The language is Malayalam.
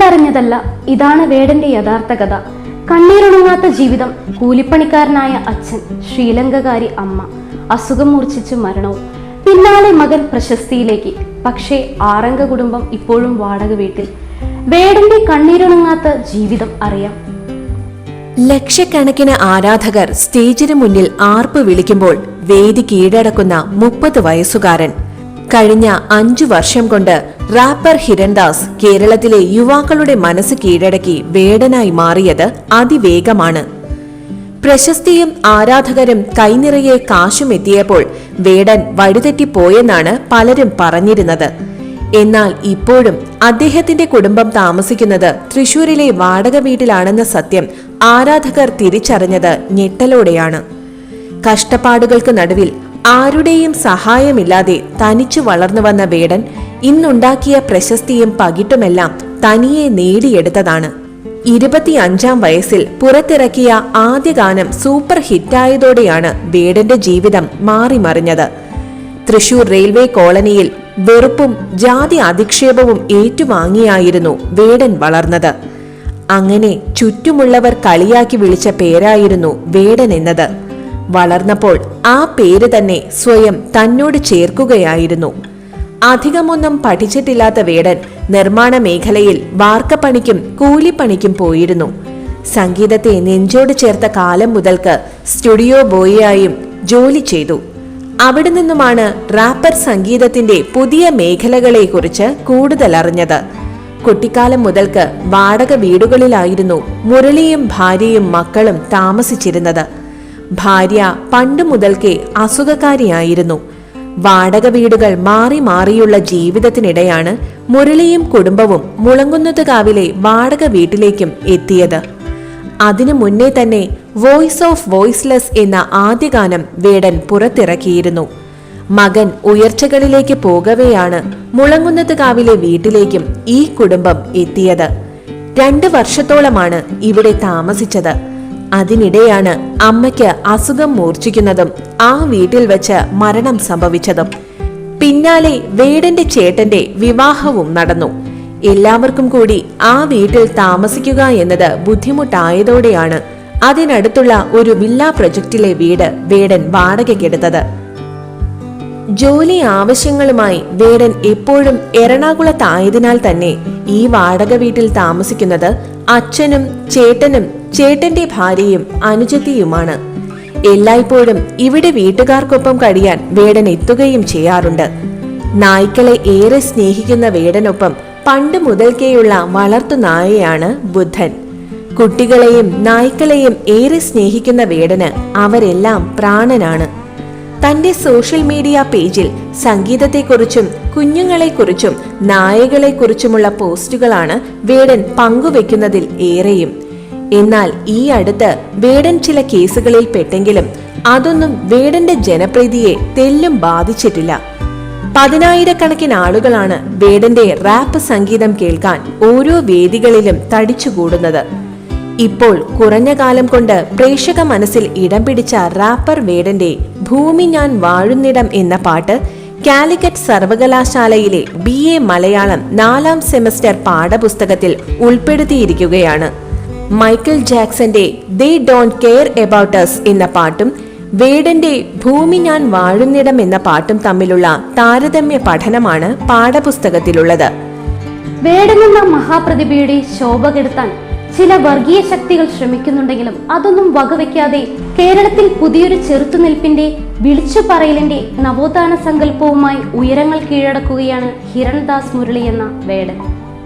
കണ്ടറിഞ്ഞതല്ല. ഇതാണ് വേടന്റെ യഥാർത്ഥ കഥ കണ്ണീരുണങ്ങാത്ത ജീവിതം കൂലിപ്പണിക്കാരനായ അച്ഛൻ ശ്രീലങ്കകാരി അമ്മ. അസുഖം മൂർച്ഛിച്ച് മരണവും. പിന്നാലെ മകൻ പ്രശസ്തിയിലേക്ക്. പക്ഷേ ആറംഗ കുടുംബം ഇപ്പോഴും വാടക വീട്ടിൽ. വേടന്റെ കണ്ണീരുണങ്ങാത്ത ജീവിതം അറിയാം. ലക്ഷക്കണക്കിന് ആരാധകർ സ്റ്റേജിന് മുന്നിൽ ആർപ്പ് വിളിക്കുമ്പോൾ വേദി കീഴടക്കുന്ന മുപ്പത് വയസ്സുകാരൻ കഴിഞ്ഞ അഞ്ചു വർഷം കൊണ്ട് റാപ്പർ ഹിരൺദാസ് കേരളത്തിലെ യുവാക്കളുടെ മനസ്സ് കീഴടക്കി വേടനായി മാറിയത് അതിവേഗമാണ്. പ്രശസ്തിയും ആരാധകരും കൈനിറയെ കാശും എത്തിയപ്പോൾ വേടൻ വഴിതെറ്റിപ്പോയെന്നാണ് പലരും പറഞ്ഞിരുന്നത്. എന്നാൽ ഇപ്പോഴും അദ്ദേഹത്തിന്റെ കുടുംബം താമസിക്കുന്നത് തൃശൂരിലെ വാടക വീട്ടിലാണെന്ന സത്യം ആരാധകർ തിരിച്ചറിഞ്ഞത് ഞെട്ടലോടെയാണ്. കഷ്ടപ്പാടുകൾക്ക് നടുവിൽ ആരുടെയും സഹായമില്ലാതെ തനിച്ചു വളർന്നു വന്ന വേടൻ ഇന്നുണ്ടാക്കിയ പ്രശസ്തിയും പകിട്ടുമെല്ലാം തനിയെ നേടിയെടുത്തതാണ്. ഇരുപത്തിയഞ്ചാം വയസ്സിൽ പുറത്തിറക്കിയ ആദ്യ ഗാനം സൂപ്പർ ഹിറ്റായതോടെയാണ് വേടന്റെ ജീവിതം മാറിമറിഞ്ഞത്. തൃശൂർ റെയിൽവേ കോളനിയിൽ വെറുപ്പും ജാതി അധിക്ഷേപവും ഏറ്റുവാങ്ങിയായിരുന്നു വേടൻ വളർന്നത്. അങ്ങനെ ചുറ്റുമുള്ളവർ കളിയാക്കി വിളിച്ച പേരായിരുന്നു വേടൻ എന്നത്. വളർന്നപ്പോൾ ആ പേര് തന്നെ സ്വയം തന്നോട് ചേർക്കുകയായിരുന്നു. അധികമൊന്നും പഠിച്ചിട്ടില്ലാത്ത വേടൻ നിർമ്മാണ മേഖലയിൽ വാർക്കപ്പണിക്കും കൂലിപ്പണിക്കും പോയിരുന്നു. സംഗീതത്തെ നെഞ്ചോട് ചേർത്ത കാലം മുതൽക്ക് സ്റ്റുഡിയോ ബോയിയായും ജോലി ചെയ്തു. അവിടെ നിന്നുമാണ് റാപ്പർ സംഗീതത്തിന്റെ പുതിയ മേഖലകളെക്കുറിച്ച് കൂടുതൽ അറിഞ്ഞത്. കുട്ടിക്കാലം മുതൽക്ക് വാടക വീടുകളിലായിരുന്നു മുരളിയും ഭാര്യയും മക്കളും താമസിച്ചിരുന്നത്. ഭാര്യ പണ്ടു മുതൽക്കേ അസുഖക്കാരിയായിരുന്നു. വാടക വീടുകൾ മാറി മാറിയുള്ള ജീവിതത്തിനിടെയാണ് മുരളിയും കുടുംബവും മുളങ്കുന്നത്തുകാവിലെ വാടക വീട്ടിലേക്കും എത്തിയത്. അതിനു മുന്നേ തന്നെ വോയിസ് ഓഫ് വോയിസ്ലെസ് എന്ന ആദ്യ ഗാനം വേടൻ പുറത്തിറക്കിയിരുന്നു. മകൻ ഉയർച്ചകളിലേക്ക് പോകവെയാണ് മുളങ്കുന്നത്തുകാവിലെ വീട്ടിലേക്കും ഈ കുടുംബം എത്തിയത്. രണ്ട് വർഷത്തോളമാണ് ഇവിടെ താമസിച്ചത്. അതിനിടെയാണ് അമ്മയ്ക്ക് അസുഖം മൂർച്ഛിക്കുന്നതും ആ വീട്ടിൽ വെച്ച് മരണം സംഭവിച്ചതും. പിന്നാലെ വേടന്റെ ചേട്ടന്റെ വിവാഹവും നടന്നു. എല്ലാവർക്കും കൂടി ആ വീട്ടിൽ താമസിക്കുക എന്നത് ബുദ്ധിമുട്ടായതോടെയാണ് അതിനടുത്തുള്ള ഒരു വില്ല പ്രൊജക്റ്റിലെ വീട് വേടൻ വാടകയ്ക്കെടുത്തത്. ജോലി ആവശ്യങ്ങളുമായി വേടൻ എപ്പോഴും എറണാകുളത്തായതിനാൽ തന്നെ ഈ വാടക വീട്ടിൽ താമസിക്കുന്നത് അച്ഛനും ചേട്ടനും ചേട്ടന്റെ ഭാര്യയും അനുജത്തിയുമാണ്. എല്ലായ്പ്പോഴും ഇവിടെ വീട്ടുകാർക്കൊപ്പം കഴിയാൻ വേടൻ എത്തുകയും ചെയ്യാറുണ്ട്. നായ്ക്കളെ ഏറെ സ്നേഹിക്കുന്ന വേടനൊപ്പം പണ്ട് മുതൽക്കേയുള്ള വളർത്തു നായയാണ് ബുദ്ധൻ കുട്ടികളെയും നായ്ക്കളെയും ഏറെ സ്നേഹിക്കുന്ന വേടന് അവരെല്ലാം പ്രാണനാണ്. തന്റെ സോഷ്യൽ മീഡിയ പേജിൽ സംഗീതത്തെക്കുറിച്ചും കുഞ്ഞുങ്ങളെക്കുറിച്ചും നായകളെക്കുറിച്ചുമുള്ള പോസ്റ്റുകളാണ് വേടൻ പങ്കുവെക്കുന്നതിൽ ഏറെയും. എന്നാൽ ഈ അടുത്ത് വേടൻ ചില കേസുകളിൽ പെട്ടെങ്കിലും അതൊന്നും വേടന്റെ ജനപ്രീതിയെ തെല്ലും ബാധിച്ചിട്ടില്ല. പതിനായിരക്കണക്കിന് ആളുകളാണ് വേടന്റെ റാപ്പ് സംഗീതം കേൾക്കാൻ ഓരോ വേദികളിലും തടിച്ചുകൂടുന്നത്. ഇപ്പോൾ കുറഞ്ഞ കാലം കൊണ്ട് പ്രേക്ഷക മനസ്സിൽ ഇടം പിടിച്ച റാപ്പർ വേടന്റെ ഭൂമി ഞാൻ വാഴുന്നിടം എന്ന പാട്ട് കാലിക്കറ്റ് സർവകലാശാലയിലെ ബി എ മലയാളം നാലാം സെമസ്റ്റർ പാഠപുസ്തകത്തിൽ ഉൾപ്പെടുത്തിയിരിക്കുകയാണ്. Michael ജാക്സന്റെ they don't care about us എന്ന പാട്ടും വേടന്റെ ഭൂമി ഞാൻ വാഴുന്നിടം എന്ന പാട്ടും തമ്മിലുള്ള താരതമ്യ പഠനമാണ് പാഠപുസ്തകത്തിലുള്ളത്. വേടനെന്ന മഹാപ്രതിഭയുടെ ശോഭ കെടുത്താൻ ചില വർഗീയ ശക്തികൾ ശ്രമിക്കുന്നുണ്ടെങ്കിലും അതൊന്നും വകവെക്കാതെ കേരളത്തിൽ പുതിയൊരു ചെറുത്തുനിൽപ്പിന്റെ വിളിച്ചു പറയലിന്റെ നവോത്ഥാന സങ്കല്പവുമായി ഉയരങ്ങൾ കീഴടക്കുകയാണ് ഹിരൺദാസ് മുരളി എന്ന വേടൻ.